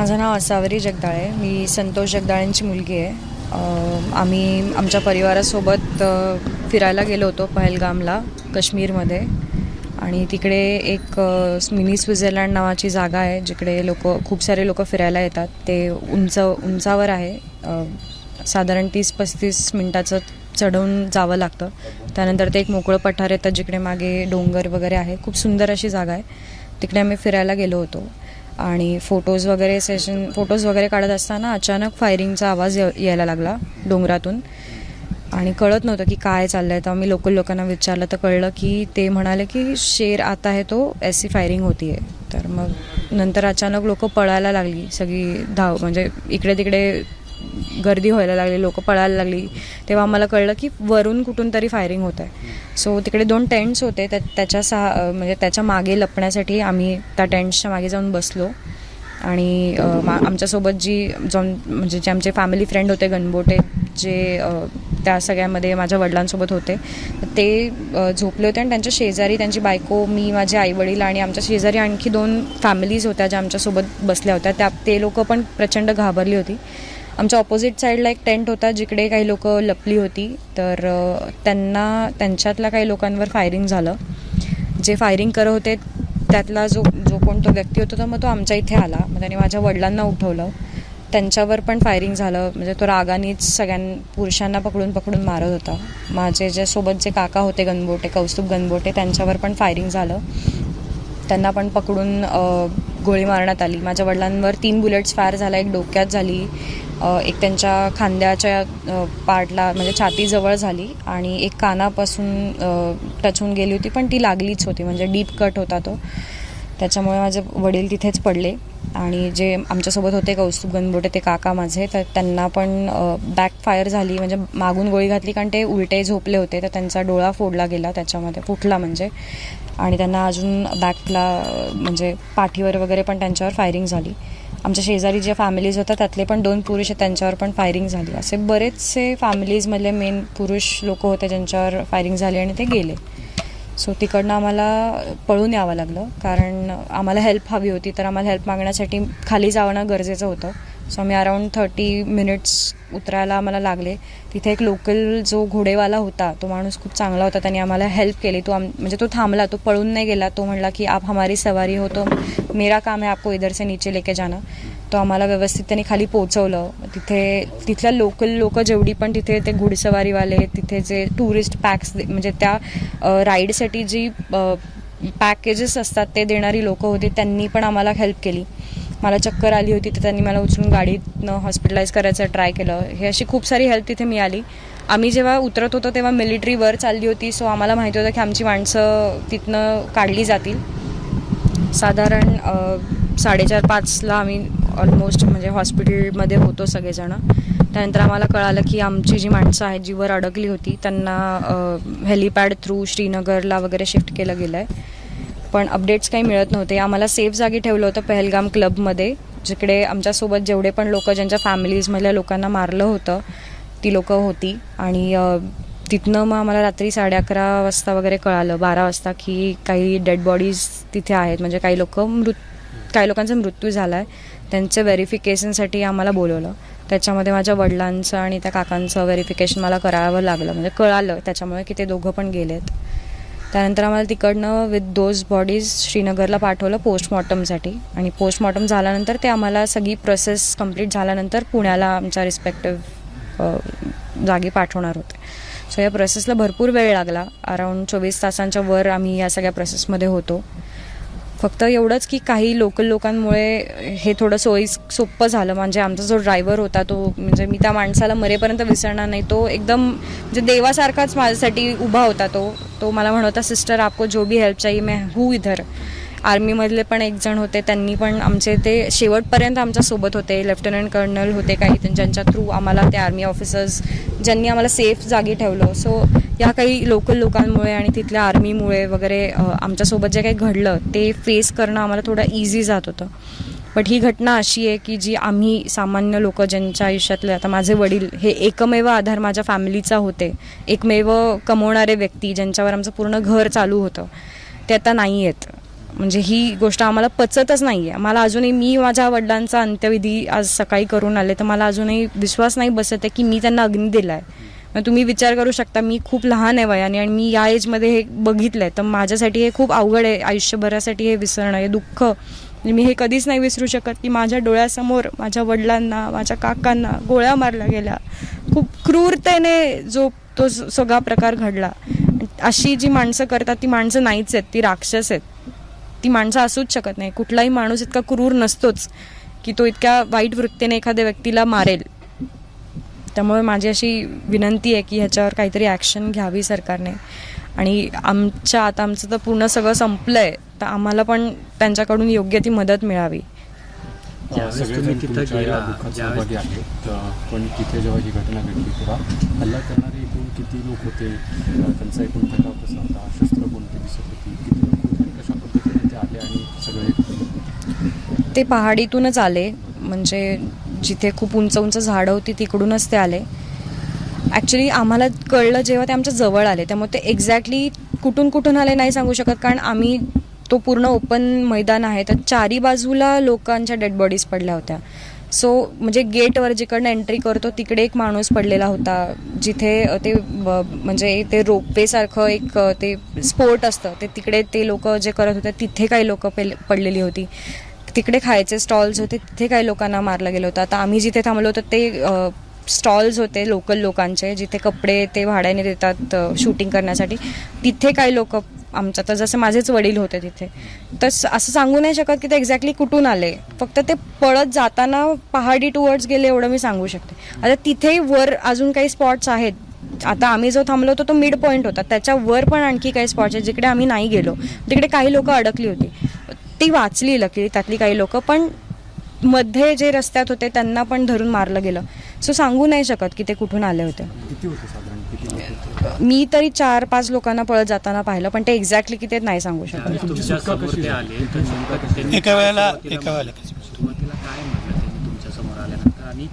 माझं नाव असावरी जगदाळे. आहे मी संतोष जगदाळेंची मुलगी आहे. आम्ही आमच्या परिवारासोबत फिरायला गेलो होतो पहलगामला काश्मीरमध्ये. आणि तिकडे एक मिनी स्वित्झर्लंड नावाची जागा आहे जिकडे लोक खूप सारे लोक फिरायला येतात. ते उंच उंचावर आहे. साधारण तीस पस्तीस मिनटाचं चढवून जावं लागतं. त्यानंतर ते एक मोकळं पठार येतं जिकडे मागे डोंगर वगैरे आहे. खूप सुंदर अशी जागा आहे. तिकडे आम्ही फिरायला गेलो होतो. आणि फोटोज वगैरे सेशन फोटोज वगैरे काढत असताना अचानक फायरिंगचा आवाज यायला लागला डोंगरातून. आणि कळत नव्हतं की काय चाललं आहे तर मी लोकल लोकांना विचारलं तर कळलं की ते म्हणाले की शेर आता आहे तो एस सी फायरिंग होती आहे तर मग नंतर अचानक लोक पळायला लागली. सगळी धाव म्हणजे इकडे तिकडे गर्दी व्हायला लागली लोक पळायला लागली तेव्हा आम्हाला कळलं की वरून कुठून तरी फायरिंग होत आहे सो तिकडे दोन टेंट्स होते त्या त्याच्या सहा म्हणजे त्याच्यामागे लपण्यासाठी आम्ही त्या टेंट्सच्या मागे जाऊन बसलो. आणि मा आमच्यासोबत जी जाऊन म्हणजे जे आमचे फॅमिली फ्रेंड होते गणबोटे जे त्या सगळ्यामध्ये माझ्या वडिलांसोबत होते ते झोपले होते आणि त्यांच्या शेजारी त्यांची बायको मी माझे आईवडील आणि आमच्या शेजारी आणखी दोन फॅमिलीज होत्या ज्या आमच्यासोबत बसल्या होत्या. त्या ते लोक पण प्रचंड घाबरली होती. आमच्या ऑपोजिट साईडला एक टेंट होता जिकडे काही लोक लपली होती. तर त्यांना त्यांच्यातल्या काही लोकांवर फायरिंग झालं. जे फायरिंग करत होते त्यातला जो जो कोण तो व्यक्ती होता तर मग तो आमच्या इथे आला. मग त्याने माझ्या वडिलांना उठवलं. त्यांच्यावर पण फायरिंग झालं. म्हणजे तो रागानेच सगळ्यां पुरुषांना पकडून पकडून मारत होता. माझे जे सोबत जे काका होते गणबोटे कौस्तुभ गणबोटे त्यांच्यावर पण फायरिंग झालं. त्यांना पण पकडून गोळी मारण्यात आली. माझ्या वडिलांवर तीन बुलेट्स फायर झाला एक डोक्यात झाली एक त्यांच्या खांद्याच्या पार्टला म्हणजे छातीजवळ झाली आणि एक कानापासून टच होऊन गेली होती पण ती लागलीच होती म्हणजे डीप कट होता तो. त्याच्यामुळे माझे वडील तिथेच पडले. आणि जे आमच्यासोबत होते कौस्तुभ गणबोटे ते काका माझे तर त्यांना पण बॅक फायर झाली. म्हणजे मागून गोळी घातली कारण ते उलटे झोपले होते तर त्यांचा डोळा फोडला गेला त्याच्यामध्ये फुटला म्हणजे. आणि त्यांना अजून बॅकला म्हणजे पाठीवर वगैरे पण त्यांच्यावर फायरिंग झाली. आमच्या शेजारी जे फॅमिलीज होत्या त्यातले पण दोन पुरुष आहेत त्यांच्यावर पण फायरिंग झाली. असे बरेचसे फॅमिलीजमधले मेन पुरुष लोक होते ज्यांच्यावर फायरिंग झाली आणि ते गेले. सो तिकडनं आम्हाला पळून यावं लागलं. कारण आम्हाला हेल्प हवी होती तर आम्हाला हेल्प मागण्यासाठी खाली जाणं गरजेचं होतं. सो आम्ही अराऊंड थर्टी मिनिट्स उतरायला आम्हाला लागले. तिथे एक लोकल जो घोडेवाला होता तो माणूस खूप चांगला होता. त्याने आम्हाला हेल्प केली. तो आम म्हणजे तो थांबला तो पळून नाही गेला. तो म्हणला की आप हमारी सवारी हो तो मेरा काम है आपको इधर से नीचे लेके जाना. तो आम्हाला व्यवस्थित त्यांनी खाली पोचवलं तिथे तिथल्या लोकल लोक जेवढी पण तिथे ते घुडसवारीवाले तिथे जे टुरिस्ट पॅक्स म्हणजे त्या राईडसाठी जी पॅकेजेस असतात ते देणारी लोक होती त्यांनी पण आम्हाला हेल्प केली. मला चक्कर आली होती तर त्यांनी मला उचलून गाडीतनं हॉस्पिटलाइज करायचं ट्राय केलं. हे अशी खूप सारी हेल्प तिथे मिळाली. आम्ही जेव्हा उतरत होतो तेव्हा मिलिटरी वर चालली होती सो आम्हाला माहिती होतं की आमची माणसं तिथनं काढली जातील. साधारण साडेचार पाचला आम्ही ऑलमोस्ट म्हणजे हॉस्पिटलमध्ये होतो सगळेजण. त्यानंतर आम्हाला कळालं की आमची जी माणसं आहेत जी वर अडकली होती त्यांना हेलिपॅड थ्रू श्रीनगरला वगैरे शिफ्ट केलं गेलं आहे पण अपडेट्स काही मिळत नव्हते. आम्हाला सेफ जागी ठेवलं होतं पहलगाम क्लबमध्ये जिकडे आमच्यासोबत जेवढे पण लोक ज्यांच्या फॅमिलीजमधल्या लोकांना मारलं होतं ती लोकं होती. आणि तिथनं मग आम्हाला रात्री साडे अकरा वाजता वगैरे कळालं बारा वाजता की काही डेड बॉडीज तिथे आहेत. म्हणजे काही लोक मृत काही लोकांचा मृत्यू झाला आहे त्यांचं व्हेरिफिकेशनसाठी आम्हाला बोलवलं. त्याच्यामध्ये माझ्या वडिलांचं आणि त्या काकांचं व्हेरिफिकेशन मला करावं लागलं. म्हणजे कळालं त्याच्यामुळे की ते दोघं पण गेलेत. त्यानंतर आम्हाला तिकडनं विथ दोज बॉडीज श्रीनगरला पाठवलं पोस्टमॉर्टमसाठी आणि पोस्टमॉर्टम झाल्यानंतर ते आम्हाला सगळी प्रोसेस कंप्लीट झाल्यानंतर पुण्याला आमच्या रिस्पेक्टिव्ह जागी पाठवणार होते. सो या प्रोसेसला भरपूर वेळ लागला. अराऊंड चोवीस तासांच्या वर आम्ही या सगळ्या प्रोसेसमध्ये होतो. फक्त एवढंच की काही लोकल लोकांमुळे हे थोडं सोयी सोपं झालं. म्हणजे आमचा जो ड्रायव्हर होता तो म्हणजे मी त्या माणसाला मरेपर्यंत विसरणार नाही. तो एकदम म्हणजे देवासारखाच माझ्यासाठी उभा होता तो. तो मला म्हणत होता सिस्टर आपको जो भी हेल्प चाहिए मैं हूँ इधर. आर्मीमधले पण एक जण होते त्यांनी पण आमचे ते शेवटपर्यंत आमच्यासोबत होते. लेफ्टनंट कर्नल होते काही ज्यांच्या थ्रू आम्हाला ते आर्मी ऑफिसर्स ज्यांनी आम्हाला सेफ जागी ठेवलं. सो या काही लोकल लोकांमुळे आणि तिथल्या आर्मीमुळे वगैरे आमच्यासोबत जे काही घडलं ते फेस करणं आम्हाला थोडं इझी जात होतं. बट ही घटना अशी आहे की जी आम्ही सामान्य लोक ज्यांच्या आयुष्यातले आता माझे वडील हे एकमेव आधार माझ्या फॅमिलीचा होते. एकमेव कमवणारे व्यक्ती ज्यांच्यावर आमचं पूर्ण घर चालू होतं. ते आता नाही आहेत म्हणजे ही गोष्ट आम्हाला पचतच नाही आहे मला अजूनही मी माझ्या वडिलांचा अंत्यविधी आज सकाळी करून आले तर मला अजूनही विश्वास नाही बसत आहे की मी त्यांना अग्नी दिला आहे मग तुम्ही विचार करू शकता मी खूप लहान आहे वयाने आणि मी या एजमध्ये हे बघितलं आहे तर माझ्यासाठी हे खूप अवघड आहे आयुष्यभरासाठी हे विसरणं हे दुःख. म्हणजे मी हे कधीच नाही विसरू शकत की माझ्या डोळ्यासमोर माझ्या वडिलांना माझ्या काकांना गोळ्या मारल्या गेल्या. खूप क्रूरतेने जो तो स- सगळा प्रकार घडला. अशी जी माणसं करतात ती माणसं नाहीच आहेत ती राक्षस आहेत. ती माणसं असूच शकत नाही. कुठलाही माणूस इतका क्रूर नसतोच की तो इतक्या वाईट वृत्तीने एखाद्या व्यक्तीला मारेल. त्यामुळे माझी अशी विनंती आहे की ह्याच्यावर काहीतरी ॲक्शन घ्यावी सरकारने. आणि आमच्या आता आमचं तर पूर्ण सगळं संपलं आहे तर आम्हाला पण त्यांच्याकडून योग्य ती मदत मिळावी. ज्यावेळेस तुम्ही तिथं गेला, सहभागी पण तिथे जेव्हा ही घटना घडली तेव्हा हल्ला करणारे एकूण किती लोक होते? त्यांचा एकूण प्रकार कसा होता? शस्त्र कोणते दिसत होती? किती लोक होते? कशा आले आणि सगळे ते पहाडीतूनच आले. म्हणजे जिथे खूप उंच उंच झाडं होती तिकडूनच ते आले. ॲक्च्युली आम्हाला कळलं जेव्हा ते आमच्या जवळ आले. त्यामुळे ते एक्झॅक्टली कुठून कुठून आले नाही सांगू शकत. कारण आम्ही तो पूर्ण ओपन मैदान आहे. तर चारी बाजूला लोकांच्या डेड बॉडीज पडल्या होत्या. सो म्हणजे गेटवर जिकडनं एंट्री करतो तिकडे एक माणूस पडलेला होता जिथे ते ब- म्हणजे ते रोपवेसारखं एक ते स्पोर्ट असतं. ते तिकडे ते लोक जे करत होते तिथे काही लोक पडलेली होती. तिकडे खायचे स्टॉल्स होते तिथे काही लोकांना मारलं गेलं होतं. आता आम्ही जिथे थांबलो होतो ते स्टॉल्स होते लोकल लोकांचे जिथे कपडे ते भाड्याने देतात शूटिंग करण्यासाठी. तिथे काही लोक आमचं. तर जसं माझेच वडील होते तिथे. तर असं सांगू नाही शकत की ते एक्झॅक्टली कुठून आले. फक्त ते पळत जाताना पहाडी टुवर्ड्स गेले एवढं मी सांगू शकते. आता तिथेही वर अजून काही स्पॉट्स आहेत. आता आम्ही जो थांबलो होतो तो मिड पॉईंट होता. त्याच्या वर पण आणखी काही स्पॉट्स आहेत जिकडे आम्ही नाही गेलो. तिकडे काही लोक अडकली होती. ती वाचली लकी त्यातली काही लोक पण मध्ये जे रस्त्यात होते त्यांना पण धरून मारलं गेलं. सो सांगू नाही शकत की ते कुठून आले होते. किती होते साधारण? किती लोक होते? मी तरी चार पाच लोकांना पळत जाताना पाहिलं पण ते एक्झॅक्टली किती आहेत नाही सांगू शकत. ज्यावेळेस तुमची तुमच्या सुटका समोर कशी ते झाली? आले. तर नेमकं त्यांनी एका वेळेला एका वेळेला सुरुवातीला काय म्हटलं त्यांनी तुमच्यासमोर आल्यानंतर? आणि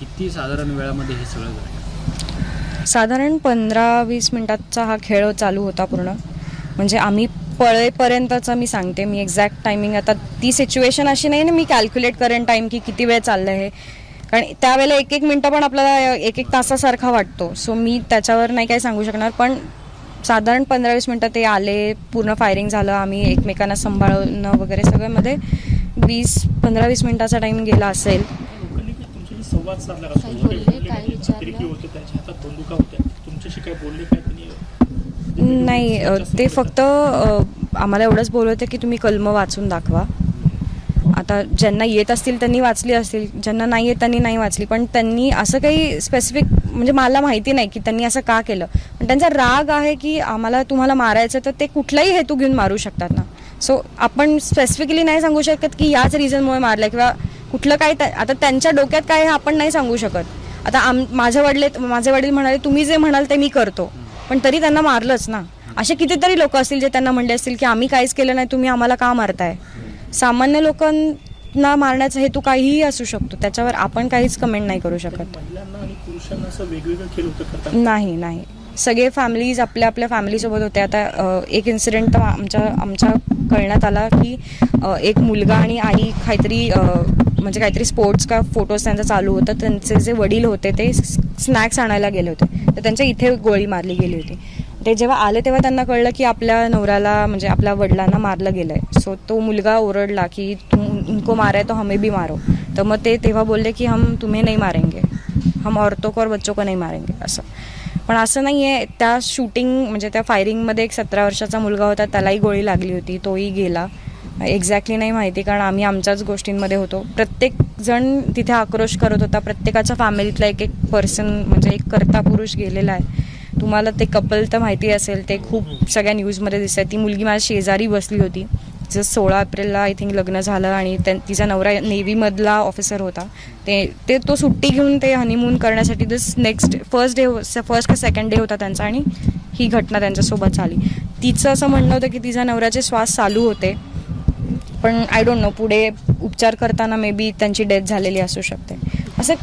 किती साधारण वेळामध्ये हे सगळं घडलं साधारण पंधरा वीस मिनिटाचा हा खेळ चालू होता पूर्ण. म्हणजे आम्ही पळेपर्यंतचं मी सांगते मी एक्झॅक्ट टायमिंग आता ती सिच्युएशन अशी नाही ना मी कॅल्क्युलेट करेन टाईम की किती वेळ चाललं आहे कारण त्यावेळेला एक एक मिनटं पण आपल्याला एक एक तासासारखा वाटतो. सो मी त्याच्यावर नाही काय सांगू शकणार पण साधारण पंधरा वीस मिनटं ते आले पूर्ण फायरिंग झालं आम्ही एकमेकांना सांभाळणं वगैरे सगळ्यामध्ये वीस पंधरा वीस मिनिटाचा टाईम गेला असेल. काही काही नाही ते फक्त आम्हाला एवढंच बोलत होते की तुम्ही कलम वाचून दाखवा. आता ज्यांना येत असतील त्यांनी वाचली असतील ज्यांना नाही येत त्यांनी नाही वाचली. पण त्यांनी असं काही स्पेसिफिक म्हणजे मला माहिती नाही की त्यांनी असं का केलं. पण त्यांचा राग आहे की आम्हाला तुम्हाला मारायचं तर ते कुठलाही हेतू घेऊन मारू शकतात ना. सो आपण स्पेसिफिकली नाही सांगू शकत की याच रिझनमुळे मारलं किंवा कुठलं काय आता त्यांच्या डोक्यात काय हे आपण नाही सांगू शकत. आता आम माझ्या वडले माझे वडील म्हणाले तुम्ही जे म्हणाल ते मी करतो. पण तरी त्यांना मारलंच ना. असे कितीतरी लोक असतील जे त्यांना म्हणले असतील की आम्ही काहीच केलं नाही तुम्ही आम्हाला का मारताय? सामान्य लोकांना मारण्याचा हेतू काहीही असू शकतो. त्याच्यावर आपण काहीच कमेंट नाही करू शकत. महिलांना आणि पुरुषांना असं वेगवेगळं खेळ होतं करताना नाही नाही. सगळे फॅमिलीज आपल्या आपल्या फॅमिलीसोबत होते. आता अ, एक इन्सिडेंट तर आमच्या आमच्या कळण्यात आला की अ, एक मुलगा आणि आई काहीतरी अ, म्हणजे काहीतरी स्पोर्ट्स का फोटोज त्यांचा चालू होतं. त्यांचे जे वडील होते ते स्नॅक्स आणायला गेले होते. तर त्यांच्या इथे गोळी मारली गेली होती. ते जेव्हा आले तेव्हा त्यांना कळलं की आपल्या नवऱ्याला म्हणजे आपल्या वडिलांना मारलं गेलं आहे सो तो मुलगा ओरडला की तुमको उनको मारा है तो हमें भी मारो. तर मग ते तेव्हा बोलले की हम तुम्ही नाही मारेंगे. हम औरतों को और बच्चों को नाही मारेंगे असं. पण असं नाही आहे त्या शूटिंग म्हणजे त्या फायरिंगमध्ये एक सतरा वर्षाचा मुलगा होता त्यालाही गोळी लागली होती तोही गेला. एक्झॅक्टली नाही माहिती कारण आम्ही आमच्याच गोष्टींमध्ये होतो. प्रत्येक जण तिथे आक्रोश करत होता. प्रत्येकाच्या फॅमिलीतला एक एक पर्सन म्हणजे एक कर्ता पुरुष गेलेला आहे. तुम्हाला ते कपल तर माहिती असेल ते खूप सगळ्या न्यूजमध्ये दिसत आहे ती मुलगी माझ्या शेजारी बसली होती. जसं सोळा एप्रिलला आय थिंक लग्न झालं आणि त्यां तिचा नवरा नेव्हीमधला ऑफिसर होता. ते ते तो सुट्टी घेऊन ते हनीमून करण्यासाठी this next first day first का सेकंड डे होता त्यांचा आणि ही घटना त्यांच्यासोबत झाली. तिचं असं म्हणणं होतं की तिच्या नवऱ्याचे श्वास चालू होते. पण आय डोंट नो पुढे उपचार करताना मे बी त्यांची डेथ झालेली असू शकते. असं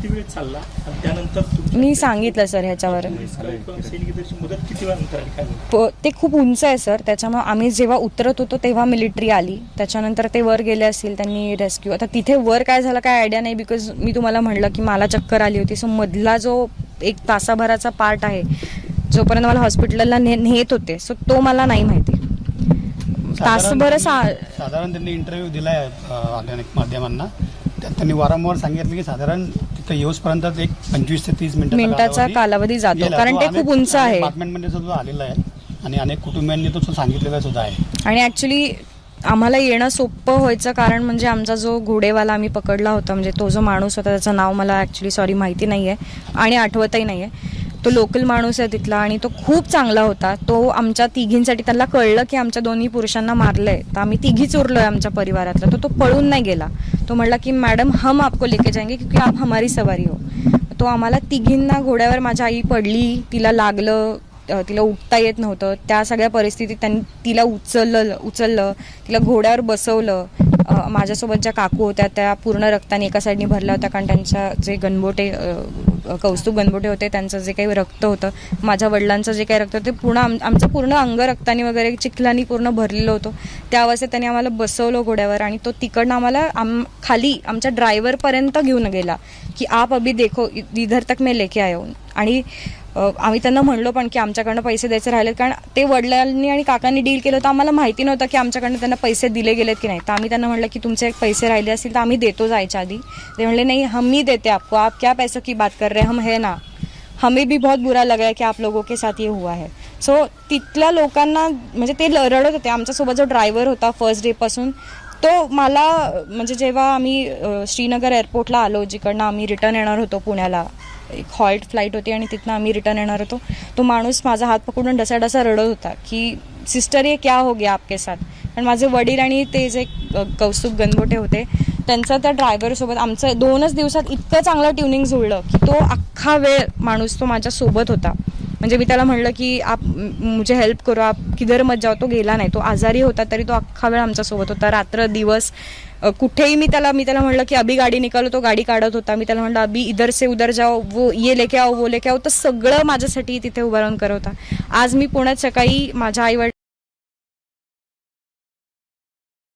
किती वेळ चालला आणि त्यानंतर तुमच्या- मी सांगितलं सर ह्याच्यावर. किंवा सैनिकी दलाची मदत किती वेळानंतर आली? काय झालं? प- ते खूप उंच आहे सर त्याच्यामुळे आम्ही जेव्हा उतरत होतो तेव्हा मिलिटरी आली. त्याच्यानंतर ते वर गेले असतील त्यांनी रेस्क्यू आता तिथे वर काय झालं काय आयडिया नाही बिकॉज मी तुम्हाला म्हणलं की मला चक्कर आली होती. सो मधला जो एक तासाभराचा पार्ट आहे जोपर्यंत मला हॉस्पिटलला ने नेत होते सो तो मला नाही माहिती. तासभर सा साधारण त्यांनी इंटरव्ह्यू दिलाय अनेक माध्यमांना. त्यात त्यांनी वारंवार सांगितलं की साधारण तिथं येऊसपर्यंत एक पंचवीस ते तीस मिनिटाचा मिनिटाचा कालावधी जातो, कारण ते खूप उंच आहे. बातम्यांमध्ये सुद्धा आलेला आहे. आणि अनेक कुटुंबियांनी तो सांगितलेला सुद्धा आहे. आणि ॲक्च्युली आम्हाला येणं सोपं व्हायचं कारण म्हणजे आमचा जो घोडेवाला आम्ही पकडला होता म्हणजे तो जो माणूस होता त्याचं नाव मला ॲक्च्युली सॉरी माहिती नाही आहे आणि आठवतही नाही आहे तो लोकल माणूस आहे तिथला आणि तो खूप चांगला होता. तो आमच्या तिघींसाठी त्यांना कळलं की आमच्या दोन्ही पुरुषांना मारलंय. तर आम्ही तिघीच चोरलोय आमच्या परिवारातला. तर तो पळून नाही गेला. तो म्हणला की मॅडम हम आपको लेके जाएंगे क्योंकि आप हमारी सवारी हो. तो आम्हाला तिघींना घोड्यावर माझी आई पडली तिला लागलं तिला उठता येत नव्हतं. त्या सगळ्या परिस्थितीत त्यांनी तिला उचललं उचललं तिला घोड्यावर बसवलं. माझ्यासोबत ज्या काकू होत्या त्या पूर्ण रक्ताने एका साईडनी भरल्या होत्या कारण त्यांच्या जे गणबोटे कौस्तुभ गणबोटे होते त्यांचं जे काही रक्त होतं माझ्या वडिलांचं जे काही रक्त होतं ते पूर्ण आम आमचं पूर्ण अंग रक्तानी वगैरे चिखलानी पूर्ण भरलेलं होतं. त्या अवस्थेत त्यांनी आम्हाला बसवलं घोड्यावर आणि तो तिकडनं आम्हाला आम खाली आमच्या ड्रायव्हरपर्यंत घेऊन गेला की आप अभी देखो इधर तक मैं लेके आया आणि आम्ही त्यांना म्हणलो पण की आमच्याकडनं पैसे द्यायचे राहिलेत कारण ते वडिलांनी आणि काकांनी डील केलं होतं. आम्हाला माहिती नव्हतं की आमच्याकडनं त्यांना पैसे दिले गेलेत की नाही. तर आम्ही त्यांना म्हणलं की तुमचे पैसे राहिले असतील तर आम्ही देतो जायच्या आधी. ते म्हणले नाही हम मी देते आपको. आप क्या पैसों की बात कर रहे हम है ना. हमें भी बहुत बुरा लगा है की आप लोगों के साथ ये हुआ है. सो तिथल्या लोकांना म्हणजे ते ल- रडत होते. आमच्यासोबत जो ड्रायव्हर होता फर्स्ट डेपासून तो मला म्हणजे जेव्हा आम्ही श्रीनगर एअरपोर्टला आलो जिकडनं आम्ही रिटर्न येणार होतो पुण्याला एक हॉल्ट फ्लाईट होती आणि तिथनं आम्ही रिटर्न येणार होतो. तो माणूस माझा हात पकडून डसा डसा रडत होता की सिस्टर ये क्या हो गया आपके साथ? पण माझे वडील आणि ते जे कौस्तुभ गणबोटे होते त्यांचा त्या ड्रायव्हरसोबत आमचं दोनच दिवसात इतकं चांगलं ट्युनिंग जुळलं की तो अख्खा वेळ माणूस तो माझ्यासोबत होता. म्हणजे मी त्याला म्हणलं की आप मुझे हेल्प करो आप किधर मत जाओ? तो गेला नाही. तो आजारी होता तरी तो अख्खा वेळ आमच्यासोबत होता. रात्र दिवस कुठेही मी त्याला मी त्याला म्हणलं की अभी गाडी निकालो तो गाडी काढत होता. मी त्याला म्हणलं अभी इधर से उधर जाओ वो ये लेके आओ वो लेके आओ. तर सगळं माझ्यासाठी तिथे उभं राहून करत होता. आज मी पुण्यात सकाळी माझ्या आई